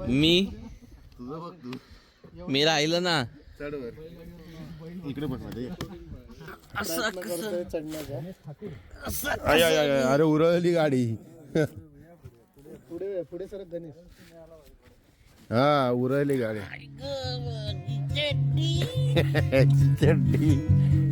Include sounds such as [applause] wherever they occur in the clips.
मी तुझं बघ तू. मी राहिलं ना. इकडे बघमध्ये अरे उरळली गाडी. पुढे पुढे सर गणेश. हा उरळली गाडी. चड्डी [laughs]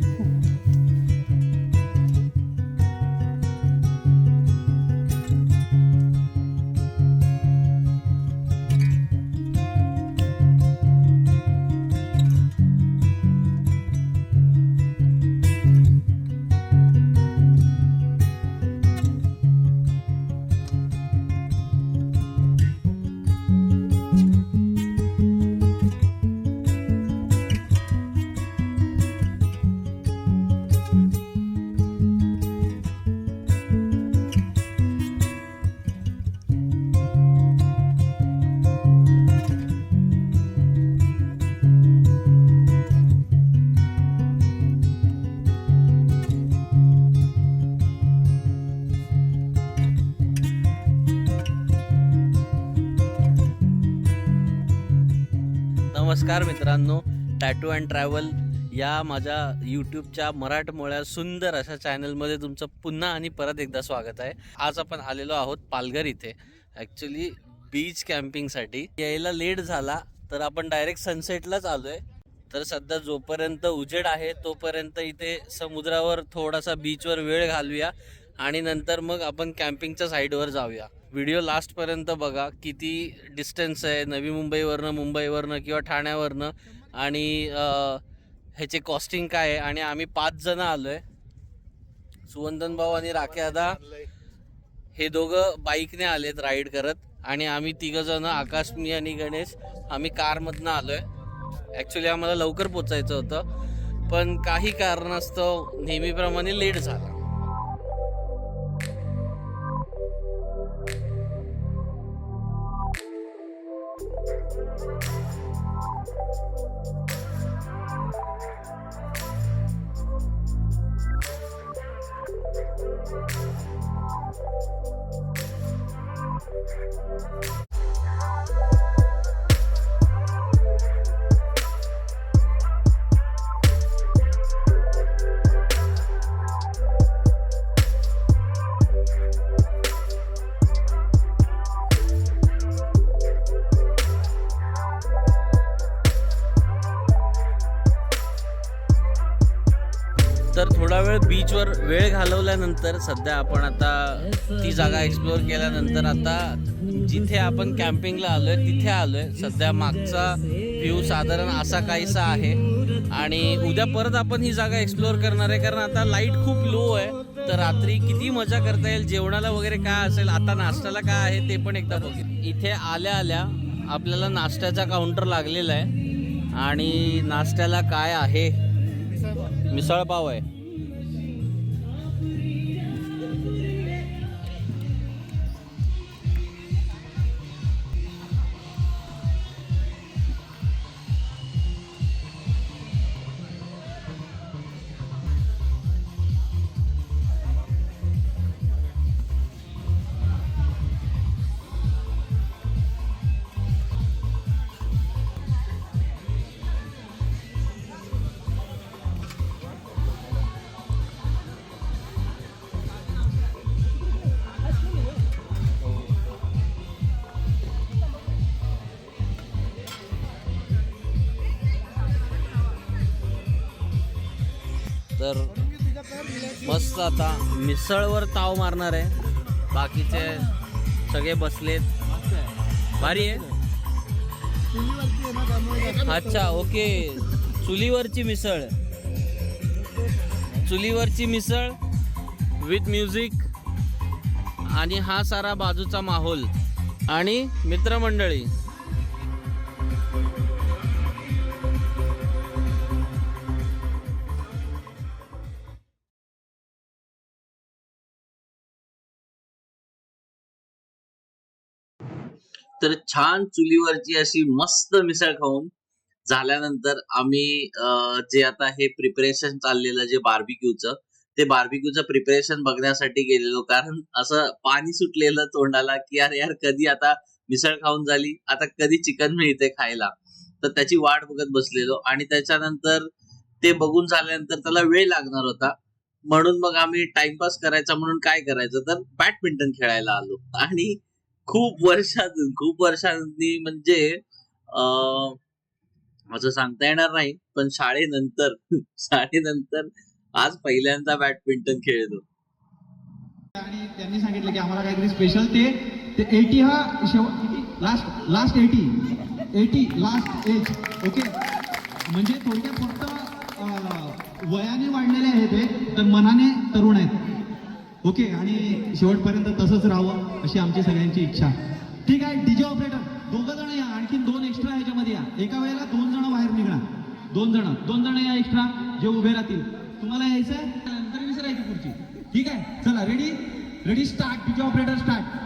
नमस्कार मित्रांनो टॅटू अँड ट्रॅव्हल या माझ्या यूट्यूबच्या मराठमोळ्या सुंदर अशा चॅनलमध्ये तुमचं पुन्हा आणि परत एकदा स्वागत आहे. आज आपण आलेलो आहोत पालघर इथे. ॲक्च्युली बीच कॅम्पिंगसाठी यायला लेट झाला तर आपण डायरेक्ट सनसेटलाच आलो आहे तर सध्या जोपर्यंत उजेड आहे तोपर्यंत इथे समुद्रावर थोडासा बीचवर वेळ घालूया. आणि नंतर मग आपण कॅम्पिंगच्या साईडवर जाऊया. व्हिडिओ लास्टपर्यंत बघा किती डिस्टन्स आहे. नवी मुंबईवरनं मुंबईवरनं किंवा ठाण्यावरनं. आणि ह्याचे कॉस्टिंग काय आहे? आणि आम्ही पाच जण आलो आहे सुवंदन भाऊ आणि राखेदा हे दोघं बाईकने आलेत राईड करत. आणि आम्ही तिघं जण आकाश मी आणि गणेश आम्ही कारमधनं आलो आहे ॲक्च्युली आम्हाला लवकर पोचायचं होतं. पण काही कारणास्तव नेहमीप्रमाणे लेट झाला. तर थोडा वेळ बीचवर वेळ घालवल्यानंतर सध्या आपण आता ती जागा एक्सप्लोअर केल्यानंतर आता जिथे आपण कॅम्पिंगला आलोय तिथे आलोय. सध्या मागचा व्ह्यू साधारण असा काहीसा आहे. आणि उद्या परत आपण ही जागा एक्सप्लोअर करणार आहे कारण आता लाइट खूप लो आहे. तर रात्री किती मजा करता येईल जेवणाला वगैरे काय असेल आता नाश्त्याला काय आहे ते पण एकदा बघू इथे आल्या आल्या आपल्याला नाश्त्याचा काउंटर लागलेला आहे. आणि नाश्त्याला काय आहे मिसळपाव आहे. तर मस्त आता मिसळवर ताव मारणार आहे. बाकीचे सगळे बसलेत. भारी आहे. अच्छा ओके. चुलीवरची मिसळ. चुलीवरची मिसळ विथ म्युझिक आणि हा सारा बाजूचा माहोल. आणि मित्रमंडळी तर छान चुलीवरची अशी मस्त मिसळ खाऊन झाल्यानंतर आम्ही जे आता हे प्रिपरेशन चाललेलं जे बार्बिक्यूचं ते बार्बिक्यूचं प्रिपरेशन बघण्यासाठी गेलेलो. कारण असं पाणी सुटलेलं तोंडाला की यार यार कधी आता मिसळ खाऊन झाली आता कधी चिकन मिळते खायला. तर त्याची वाट बघत बसलेलो आणि त्याच्यानंतर ते बघून झाल्यानंतर त्याला वेळ लागणार होता. म्हणून मग आम्ही टाइमपास करायचा म्हणून काय करायचं तर बॅडमिंटन खेळायला आलो. आणि खूप वर्षातून खूप वर्षांनी म्हणजे असं सांगता येणार नाही पण शाळेनंतर [laughs] शाळेनंतर आज पहिल्यांदा बॅडमिंटन खेळतो आणि त्यांनी सांगितलं की आम्हाला काहीतरी स्पेशल ते ते एटी हा last last eighty eighty last age okay म्हणजे थोडक्यात फक्त वयाने वाढलेले आहेत ते तर मनाने तरुण आहेत. ओके आणि शेवटपर्यंत तसंच राहावं अशी आमची सगळ्यांची इच्छा. ठीक आहे डीजे ऑपरेटर दोघं जण या आणखी दोन एक्स्ट्रा ह्याच्यामध्ये या. एका वेळेला दोन जण बाहेर निघणार. दोन जण दोन जण या एक्स्ट्रा जे उभे राहतील. तुम्हाला यायचं आहे नंतर विसरायची पुढची. ठीक आहे चला ready ready start DJ operator start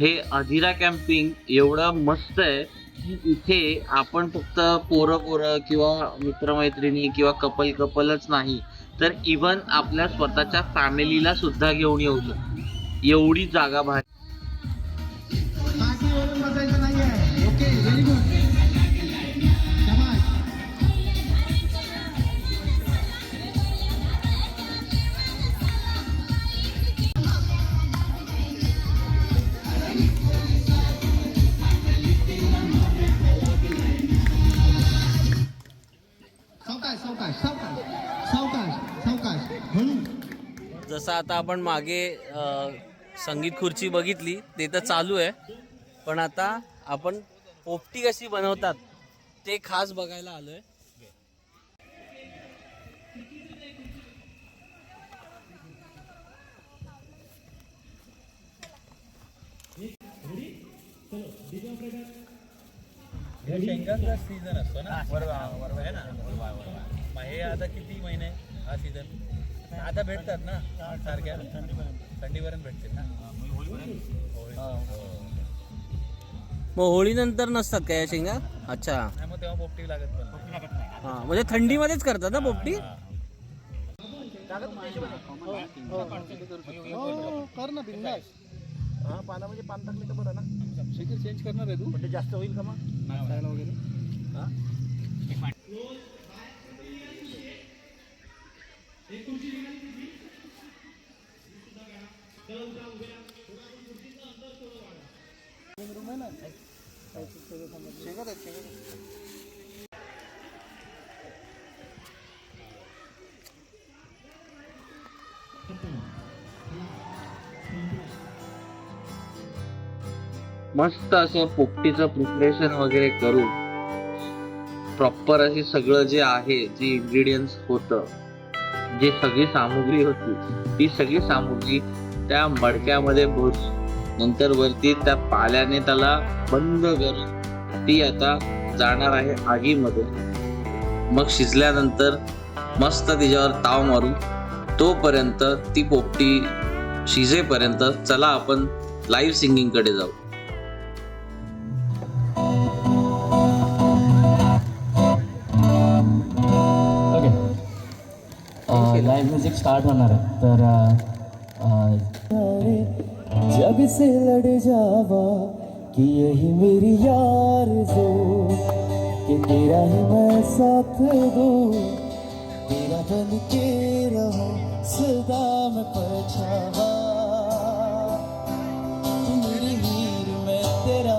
हे अधिरा कॅम्पिंग एवढं मस्त आहे की इथे आपण फक्त पोरं पोरं किंवा मित्रमैत्रिणी किंवा कपल कपलच नाही तर इवन आपल्या स्वतःच्या फॅमिलीला सुद्धा घेऊन येऊ शकतो. एवढी जागा बाहेर आपण मागे संगीत खुर्ची बघितली ते तर चालू आहे. पण आता आपण पोपटी कशी बनवतात ते खास बघायला आलोय. शेंगांचा सीझन असतो ना? वरवा वरवा आहे ना मग हे आता किती महिने हा सीझन आता भेटतात ना. सारख्या. थंडीपर्यंत भेटतील ना. होळी. मग होळीनंतर नसतात का या शेंगा? अच्छा. नाही मग तेव्हा पोपटी लागत पण हा म्हणजे थंडीमध्येच करतात ना पोपटी? कर ना बिंदास. हा पाना म्हणजे पान टाकले तर बरं ना. शिखर चेंज करणार आहे तू. पण ते जास्त होईल का मग? वगैरे? मस्त असं पोपटीचं प्रिपरेशन वगैरे करून प्रॉपर अशी सगळं जे आहे जे इन्ग्रेडियंट्स होतं जे सगळी सामुग्री होती ती सगळी सामुग्री त्या मडक्यामध्ये भोस नंतर वरती त्या पाल्याने त्याला बंद करून ती आता जाणार आहे आगीमध्ये. मग शिजल्यानंतर मस्त तिच्यावर ताव मारून तोपर्यंत ती पोपटी शिजेपर्यंत चला आपण लाईव्ह सिंगिंगकडे जाऊ. ओके लाईव्ह म्युझिक स्टार्ट होणार आहे. तर अ, जग से लड़ जावा कि यही मेरी यार जो कि तेरा ही मैं साथ दूँ। तेरा बन के रहूँ सदा मैं परछावा मेरी हीर मैं तेरा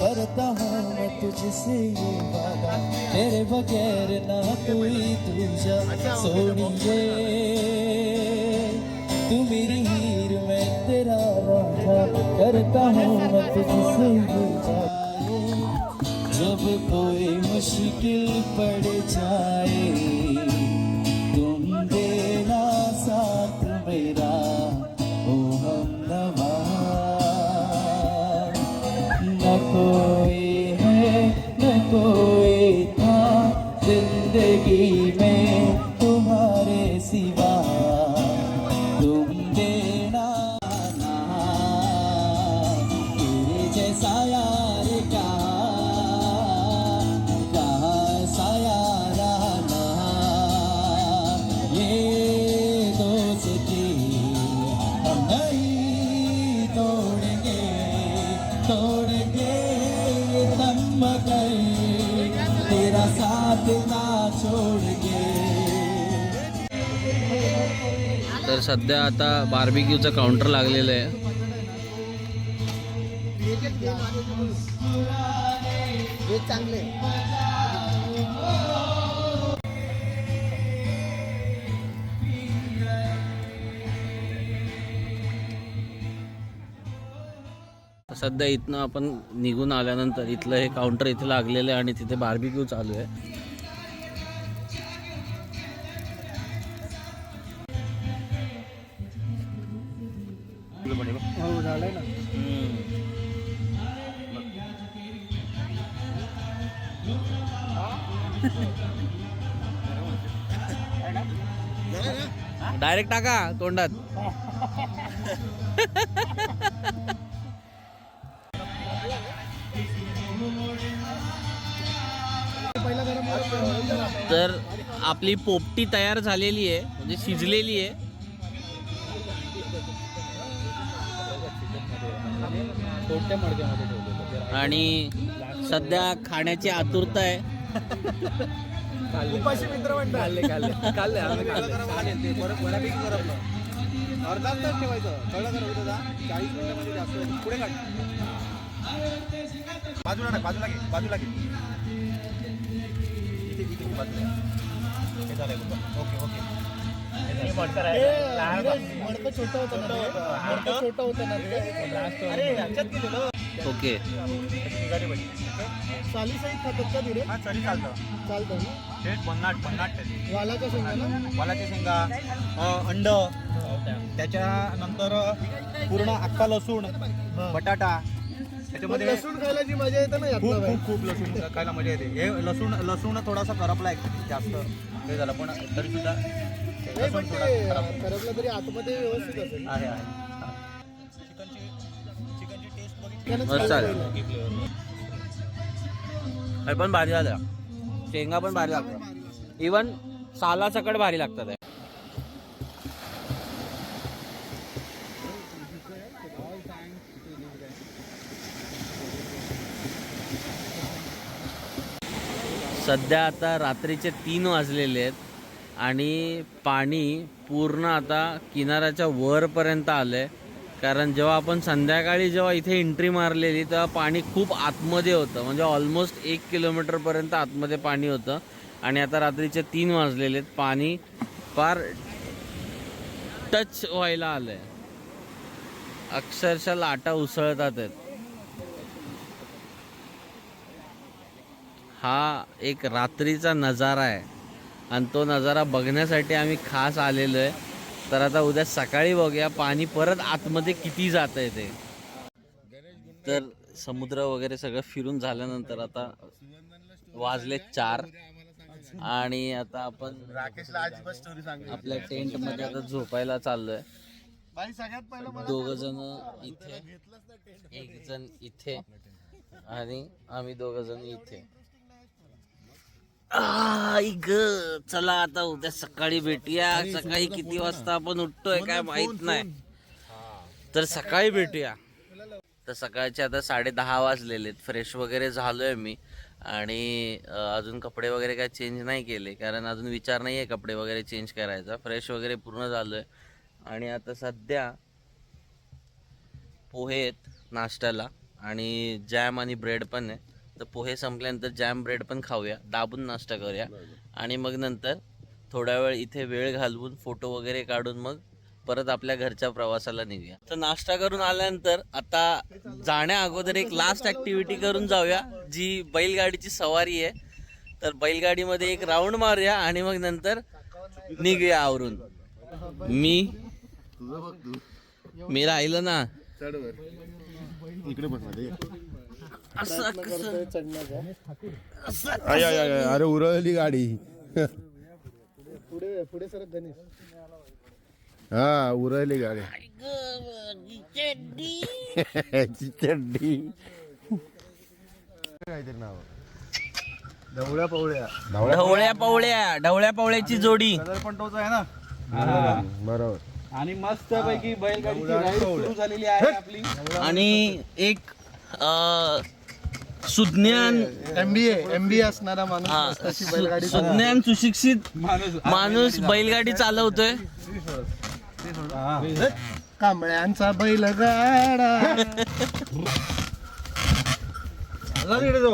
करता हूँ मैं तुझसे ये वादा। तेरे बगैर ना कोई दूजा। सोनिए तू मेरी हीर। तेरा रांझा करता हूँ मैं तुझसे जब कोई मुश्किल पड़ जाए, तुम देना साथ मेरा, ओ हम नवा न कोई है, न कोई था ज़िंदगी सध्या आता बार्बिक्यूचं काउंटर लागलेलं आहे. सध्या इथनं आपण निघून आल्यानंतर इथलं हे काउंटर इथे लागलेलं आहे आणि तिथे बार्बिक्यू चालू आहे. डायरेक्ट टाका तोंडात. तर आपली पोपटी तयार झालेली आहे म्हणजे शिजलेली आहे. आणि सध्या खाण्याची आतुरता आहे. उपाशी मित्र म्हणतात. खाल्ले खाल्ले खाल्ले आम्ही खाल्ले ते. बरं बऱ्यापैकी अर्धा तास ठेवायचं. कळलं का रवी दादा चाळीस मिनिटामध्ये जास्त पुढे काढ. बाजूला टाक बाजूला घे बाजूला घे. इथे इथे बाजूला हे झालंय बघा. Okay okay. मडकं छोटं होतं ना मडकं छोटं होतं ना अरे ह्याच्यात गेलेलं ओके. का तिथे हा चालतं. चालतं थेट थेट वालाच्या शेंगा ना? वालाच्या शेंगा अ, अंड त्याच्यानंतर पूर्ण अख्खा लसूण बटाटा त्याच्यामध्ये लसूण खायला जी मजा येते ना खूप खूप खूप लसूण खायला मजा येते. हे लसूण लसूण थोडासा करपला आहे जास्त हे झालं पण तरी सुद्धा नाही लसूण पण थोडा ते खराब आहे. करपलं तरी आतमध्ये व्यवस्थित असेल. आहे आहे. हे पण भारी झालं. शेंगा पण भारी लागतात. इवन साला सकट भारी लागतात. सध्या आता रात्रीचे तीन वाजलेले आहेत आणि पाणी पूर्ण आता किनाऱ्याच्या वरपर्यंत आलं आहे कारण जेव्हा आपण संध्याकाळी जेव्हा इथे एंट्री मारलेली तेव्हा पाणी खूप आतमध्ये होतं. म्हणजे ऑलमोस्ट एक किलोमीटरपर्यंत आतमध्ये पाणी होतं. आणि आता रात्रीचे तीन वाजलेले आहेत. पाणी फार टच व्हायला आलं आहे अक्षरशः लाटा उसळतात आहेत. हा एक रात्रीचा नजारा आहे. आणि तो नजारा बघण्यासाठी आम्ही खास आलेलो आहे. तर आता उद्या सकाळी बघूया पाणी परत आतमध्ये किती जात आहे ते. तर समुद्र वगैरे सगळं फिरून झाल्यानंतर आता वाजले चार. आणि आता आपण आपल्या टेंटमध्ये आता झोपायला चाललोय. दोघ जण इथे एक जण इथे आणि आम्ही दोघ जण इथे. ग चला आता उद्या सकाळी भेटूया. सकाळी किती वाजता आपण उठतोय काय माहीत नाही. तर सकाळी भेटूया. तर सकाळचे आता साडे दहा वाजलेले फ्रेश वगैरे झालोय मी. आणि अजून कपडे वगैरे काय चेंज नाही केले. कारण अजून विचार नाही आहे कपडे वगैरे चेंज करायचा. फ्रेश वगैरे पूर्ण झालोय. आणि आता सध्या पोहे आहेत नाश्त्याला. आणि जॅम आणि ब्रेड पण आहे तर पोहे संपल्यानंतर जॅम ब्रेड पण खाऊया. दाबून नाश्ता करूया. आणि मग नंतर थोडा वेळ इथे वेळ घालवून फोटो वगैरे काढून मग परत आपल्या घरच्या प्रवासाला निघूया. तर नाश्ता करून आल्यानंतर आता जाण्या अगोदर एक लास्ट ऍक्टिव्हिटी करून जाऊया जी बैलगाडीची सवारी आहे. तर बैलगाडीमध्ये एक राऊंड मारूया आणि मग नंतर निघूया आवरून. मी मी राहिलो ना. चढवर इकडे असं कसं? आय आय आय, अरे उरळली गाडी. पुढे पुढे सरक गणेश. हा उरळली गाडी. ची [laughs] चड्डी. काहीतरी नाव. ढवळ्या पवळ्या. ढवळ्या पवळ्या? ढवळ्या पवळ्याची जोडी. कलर पण तोच आहे ना? बरोबर. आणि मस्त पैकी बैलगाडीची सुरू झालेली आहे आपली. आणि एक अ, सुज्ञान एमबीए एमबीए असणारा माणूस हा. तशी सु- बैलगाडी सुज्ञान सुशिक्षित माणूस बैलगाडी चालवतोय. कांबळ्यांचा बैलगाडा.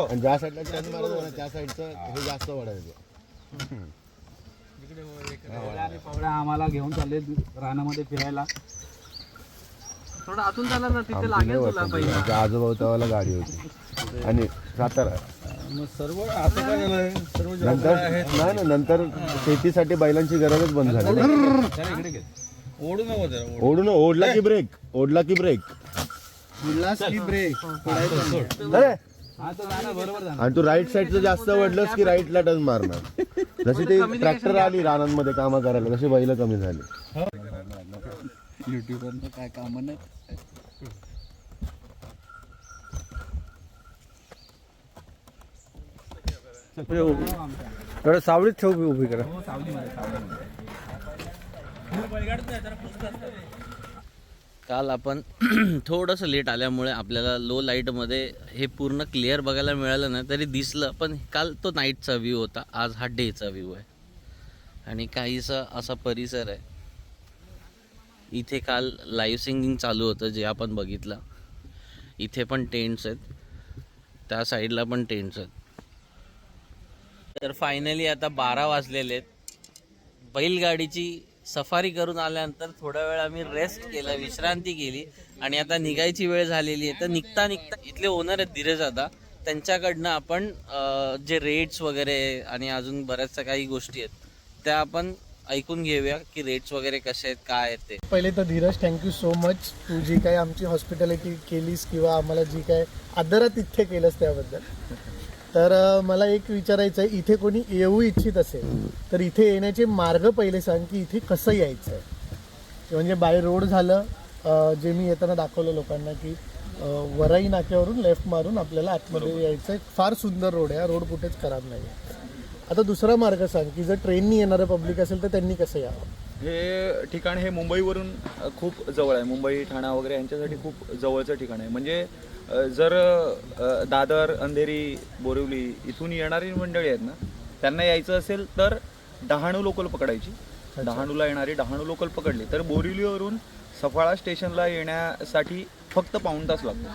आणि ज्या साईडला टर्न मारतो ना, त्या साईडचं हे जास्त वाढायचं. पवड्या आम्हाला घेऊन चालले रानामध्ये फिरायला. थोडं आतून झाला ना तिथे लागेल तुला पहिला आजोबाला गाडी होती. आणि सातारा मग सर्व काय नंतर नाही ना नंतर शेतीसाठी बैलांची गरजच बंद झाली. इकडे घे. ओढू नको जरा ओढून ओढला की ब्रेक ओढला की ब्रेक हा तर जाणार बरोबर जाणार. आणि तू राईट साईडचं जास्त वडलंस की राईटला टर्न मारणार? जशी ते ट्रॅक्टर आली रानांमध्ये कामं करायला तशी बैल कमी झाली. युट्यूबवरनं काय काम नाही म्हणजे थोडं सावळीत ठेव उभी करा. काल आपण [clears throat] थोडंसं लेट आल्यामुळे आपल्याला लो लाईटमध्ये हे पूर्ण क्लिअर बघायला मिळालं नाही तरी दिसलं पण काल तो नाईटचा व्ह्यू होता. आज हा डेचा व्ह्यू आहे. आणि काहीसा असा परिसर आहे. इथे काल लाईव्ह सिंगिंग चालू होतं जे आपण बघितलं. इथे पण टेंट्स आहेत. त्या साईडला पण टेंट्स आहेत. तर फायनली आता बारा वाजलेले आहेत. बैलगाडीची सफारी करून आल्यानंतर थोडा वेळ आम्ही रेस्ट केला विश्रांती केली आणि आता निघायची वेळ झालेली आहे. तर निघता निघता इथले ओनर आहेत धीरज दादा. त्यांच्याकडनं आपण जे रेट्स वगैरे आणि अजून बऱ्याचशा काही गोष्टी आहेत त्या आपण ऐकून घेऊया की रेट्स वगैरे कसे आहेत काय आहेत ते. पहिले तर Dheeraj thank you so much तू जी काही आमची हॉस्पिटॅलिटी केलीस किंवा आम्हाला जी काय आदरातिथ्य केलंस त्याबद्दल. तर मला एक विचारायचं आहे इथे कोणी येऊ इच्छित असेल तर इथे येण्याचे मार्ग पहिले सांग की इथे कसं यायचं? आहे म्हणजे बाय रोड झालं जे मी येताना दाखवलं लोकांना की वराई नाक्यावरून लेफ्ट मारून आपल्याला आतमध्ये यायचं आहे फार सुंदर रोड आहे हा रोड कुठेच खराब नाही आहे आता दुसरा मार्ग सांग की जर ट्रेननी येणारं पब्लिक असेल तर त्यांनी कसं यावं? हे ठिकाण हे मुंबईवरून खूप जवळ आहे. मुंबई ठाणा वगैरे यांच्यासाठी खूप जवळचं ठिकाण आहे. म्हणजे जर दादर अंधेरी बोरिवली इथून येणारी मंडळी आहेत ना त्यांना यायचं असेल तर डहाणू लोकल पकडायची. डहाणूला येणारी डहाणू लोकल पकडली. तर बोरिवलीवरून सफाळा स्टेशनला येण्यासाठी फक्त पाऊण तास लागतो.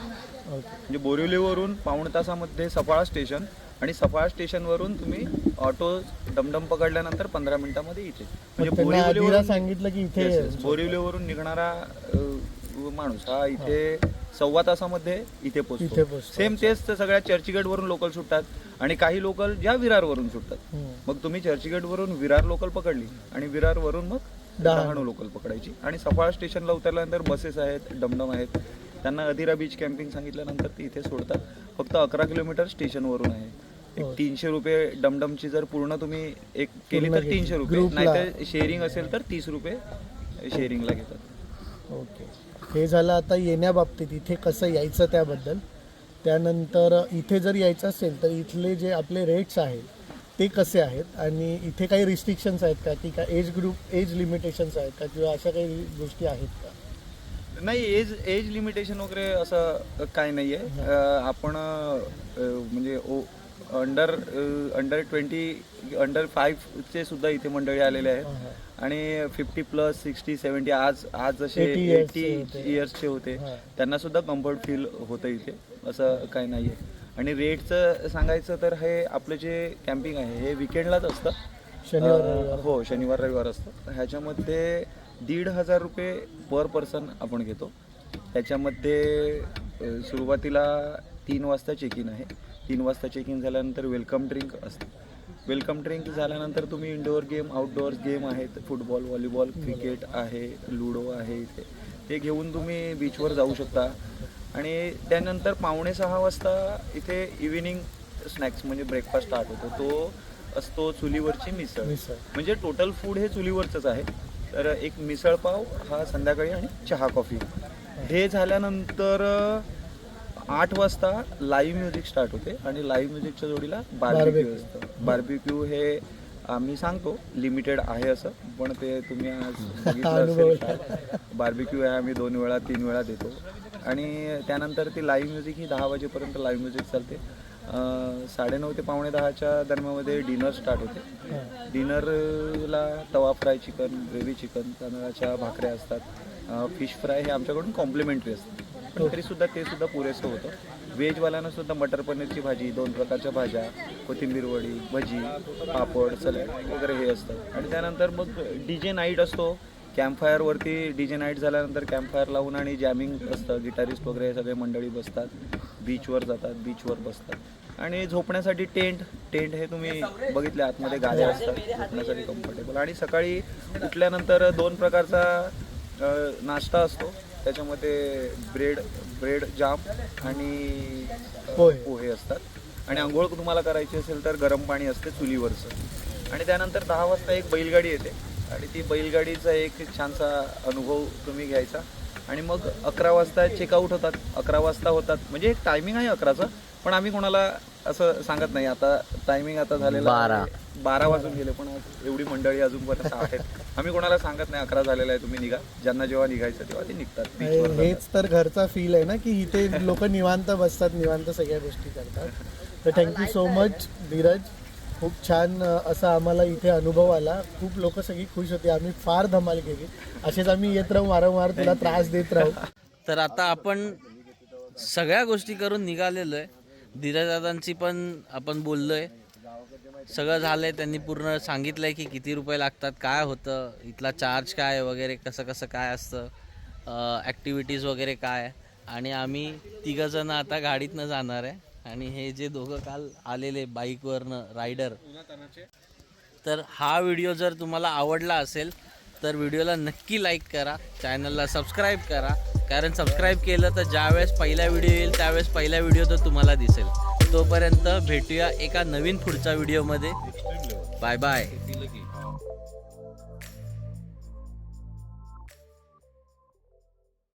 म्हणजे बोरिवलीवरून पाऊण तासामध्ये सफाळा स्टेशन आणि सफाळा स्टेशनवरून तुम्ही ऑटो डमडम पकडल्यानंतर पंधरा मिनिटामध्ये इथे. म्हणजे बोरिवलीवरून सांगितलं की इथे. बोरिवलीवरून निघणारा अ, माणूस हा इथे सव्वा तासामध्ये इथे इथे पोहोचतो पोहोचतो. सेम तेच तर सगळ्या चर्चगेट वरून लोकल सुटतात आणि काही लोकल ज्या विरारवरून सुटतात हम्म. मग तुम्ही चर्चगेट वरून विरार लोकल पकडली आणि विरार वरून मग डहाणू. डहाणू लोकल पकडायची आणि सफाळा स्टेशनला उतरल्यानंतर बसेस आहेत डमडम आहेत त्यांना अधिरा बीच कॅम्पिंग सांगितल्यानंतर ते इथे सोडतात फक्त अकरा किलोमीटर स्टेशनवरून आहे एक हो. तीनशे रुपये डमडमची जर पूर्ण तुम्ही एक केली तर घेतली. तीनशे रुपये ग्रुपला. नाहीतर शेअरिंग असेल तर तीस रुपये शेअरिंगला घेतात ओके हे झालं आता येण्याबाबतीत इथे कसं यायचं त्याबद्दल. त्यानंतर इथे जर यायचं असेल तर इथले जे आपले रेट्स आहेत ते कसे आहेत? आणि इथे काही रिस्ट्रिक्शन्स आहेत का? की का एज ग्रुप एज लिमिटेशन्स आहेत का? किंवा अशा काही गोष्टी आहेत का? नाही एज एज लिमिटेशन वगैरे असं काही नाही आहे आपण म्हणजे ओ अंडर अंडर ट्वेंटी अंडर फाईव्हचे सुद्धा इथे मंडळी आलेले आहेत. आणि फिफ्टी प्लस सिक्स्टी सेवन्टी आज आज जसे 80 years एटी चे होते. इयर्सचे होते. त्यांना सुद्धा कम्फर्ट फील होतं इथे. असं काही नाही आहे आणि रेटचं सांगायचं तर हे आपलं जे कॅम्पिंग आहे हे विकेंडलाच असतं. शनिवार. हो शनिवार रविवार असतं. ह्याच्यामध्ये दीड हजार रुपये पर पर्सन आपण घेतो. त्याच्यामध्ये सुरुवातीला तीन वाजता चेक इन आहे. तीन वाजता चेक इन झाल्यानंतर वेलकम ड्रिंक असतं. वेलकम ड्रिंक झाल्यानंतर तुम्ही इंडोअर गेम आउटडोअर गेम आहेत. फुटबॉल व्हॉलीबॉल क्रिकेट आहे लुडो आहे इथे. ते घेऊन तुम्ही बीचवर जाऊ शकता. आणि त्यानंतर पावणे सहा वाजता इथे इव्हिनिंग स्नॅक्स म्हणजे ब्रेकफास्ट स्टार्ट होतो. तो असतो चुलीवरची मिसळ. मिसळ. म्हणजे टोटल फूड हे चुलीवरचंच आहे. तर एक मिसळ पाव हा संध्याकाळी आणि चहा कॉफी हे झाल्यानंतर आठ वाजता लाईव्ह म्युझिक स्टार्ट होते आणि लाईव्ह म्युझिकच्या जोडीला बार्बिक्यू. असतं. बार्बिक्यू हे आम्ही सांगतो लिमिटेड आहे असं पण ते तुम्ही आज [laughs] बार्बिक्यू आहे आम्ही दोन वेळा तीन वेळा देतो. आणि त्यानंतर ती लाईव्ह म्युझिक ही दहा वाजेपर्यंत लाईव्ह म्युझिक चालते. साडेनऊ ते पावणे दहाच्या दरम्यानमध्ये डिनर स्टार्ट होते. डिनरला तवा फ्राय चिकन ग्रेव्ही चिकन तांदळाच्या भाकऱ्या असतात. फिश फ्राय हे आमच्याकडून कॉम्प्लिमेंटरी असतं पण तरीसुद्धा ते सुद्धा पुरेसं होतं. व्हेजवाल्यांना सुद्धा मटर पनीरची भाजी दोन प्रकारच्या भाज्या कोथिंबीर वडी भजी पापड सलाड वगैरे हे असतं. आणि त्यानंतर मग डी जे नाईट असतो. कॅम्पफायरवरती डी जे नाईट झाल्यानंतर कॅम्पफायर लावून आणि जॅमिंग असतं. गिटारिस्ट वगैरे सगळे मंडळी बसतात. बीचवर जातात बीचवर बसतात. आणि झोपण्यासाठी टेंट टेंट हे तुम्ही बघितले आतमध्ये गाद्या असतात. झोपण्यासाठी कम्फर्टेबल आणि सकाळी उठल्यानंतर दोन प्रकारचा नाश्ता असतो. त्याच्यामध्ये ब्रेड ब्रेड जाम आणि पोहे. पोहे असतात. आणि आंघोळ तुम्हाला करायची असेल तर गरम पाणी असते चुलीवरचं. आणि त्यानंतर दहा वाजता एक बैलगाडी येते. आणि ती बैलगाडीचा एक छानसा अनुभव तुम्ही घ्यायचा. आणि मग अकरा वाजता चेकआउट होतात. अकरा वाजता होतात. म्हणजे एक टायमिंग आहे अकराचं. पण आम्ही कोणाला असं सांगत नाही. आता टायमिंग आता झालेला आहे. बारा. वाजून गेले पण एवढी मंडळी अजूनपर्यंत आहेत. आम्ही कोणाला सांगत नाही अकरा झालेला आहे तुम्ही निघा. ज्यांना जेव्हा निघायचं तेव्हा ते निघतात. हे-. हेच तर घरचा फील आहे ना की इथे लोक निवांत बसतात निवांत सगळ्या गोष्टी करतात. तर थँक्यू सो मच धीरज. खूप छान असा आम्हाला इथे अनुभव आला. खूप लोक सगळी खुश होती. आम्ही फार धमाल केली. असेच आम्ही येत राहू वारंवार तुला त्रास देत राहू. तर आता आपण सगळ्या गोष्टी करून निघालेलो आहे धीरजदादांची पण आपण बोललोय. सगळं झालंय त्यांनी पूर्ण सांगितलंय की किती रुपये लागतात काय होतं इथला चार्ज काय आहे वगैरे कसं कसं काय असतं ॲक्टिव्हिटीज वगैरे काय. आणि आम्ही तिघंजणं आता गाडीतनं जाणार आहे. आणि हे जे दोघं काल आलेले बाईकवरनं रायडर तर हा व्हिडिओ जर तुम्हाला आवडला असेल तर व्हिडिओला नक्की लाईक करा चॅनलला सबस्क्राईब करा. कारण सबस्क्राईब केलं तर ज्यावेळेस पहिला व्हिडिओ येईल त्यावेळेस पहिला व्हिडिओ तर तुम्हाला दिसेल. तोपर्यंत भेटूया एका नवीन पुढच्या व्हिडिओमध्ये. Bye bye